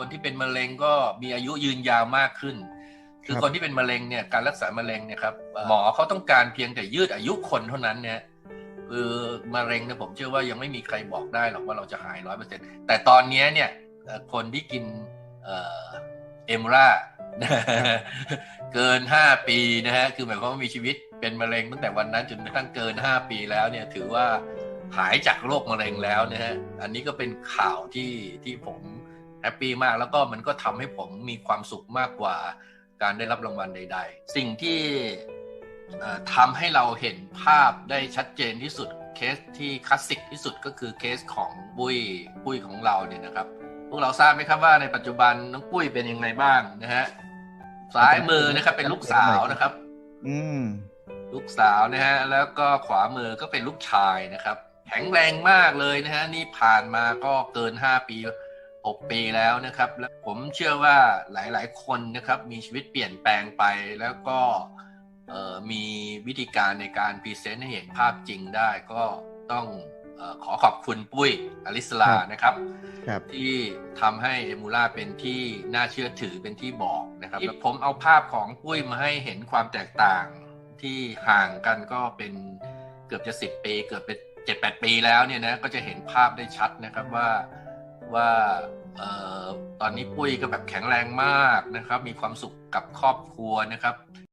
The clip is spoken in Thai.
คนที่เป็นมะเร็งก็มีอายุยืนยาวมากขึ้น คือครับคนที่เป็นมะเร็งเนี่ยการรักษามะเร็งเนี่ยครับเอ่อหมอเขาต้องการเพียงแต่ยืดอายุคนเท่านั้นเนี่ยคือมะเร็งเนี่ยผมเชื่อว่ายังไม่มีใครบอกได้หรอกว่าเราจะหายร้อยเปอร์เซ็นแต่ตอนเนี้ยเนี่ยเอ่อคนที่กินเอ่อเอมราเกินห้าปีนะฮะคือหมายความว่ามีชีวิตเป็นมะเร็งตั้งแต่วันนั้นจนกระทั่งเกินห้าปีแล้วเนี่ยถือว่าหายจากโรคมะเร็งแล้วนะฮะอันนี้ก็เป็นข่าวที่ที่ผม แฮปปี้มากแล้วก็มันก็ทำให้ผมมีความสุขมากกว่าการได้รับรางวัลใด ๆ สิ่งที่เอ่อทำให้เราเห็นภาพได้ชัดเจนที่สุดเคสที่คลาสสิกที่สุดก็คือเคสของปุ้ยปุ้ยของเราเนี่ยนะครับ พวกเราทราบไหมครับว่าในปัจจุบันน้องปุ้ยเป็นยังไงบ้างนะฮะซ้ายมือนะครับเป็นลูกสาวนะครับ อืมลูกสาวนะฮะแล้วก็ขวามือก็เป็นลูกชายนะครับ แข็งแรงมากเลยนะฮะนี่ผ่านมาก็เกิน5ปี 6 ปีแล้วนะครับ แล้วผมเชื่อว่าหลาย ๆ คนนะครับมีชีวิตเปลี่ยนแปลงไปแล้วก็เอ่อมีวิธีการในการพรีเซนต์ให้เห็นภาพจริงได้ก็ต้องเออขอขอบคุณปุ้ยอลิสลาครับนะครับครับที่ทำให้เอมูล่าเป็นที่น่าเชื่อถือเป็นที่บอกนะครับแล้วผมเอาภาพของปุ้ยมาให้เห็นความแตกต่างที่ห่างกันก็เป็นเกือบจะสิบปี เกือบเป็นเจ็ดแปดปีแล้วเนี่ยนะก็จะเห็นภาพได้ชัดนะครับว่า ว่าออตอนนี้ปุ้ยก็แบบแข็งแรงมากนะครับ มีความสุขกับครอบครัวนะครับ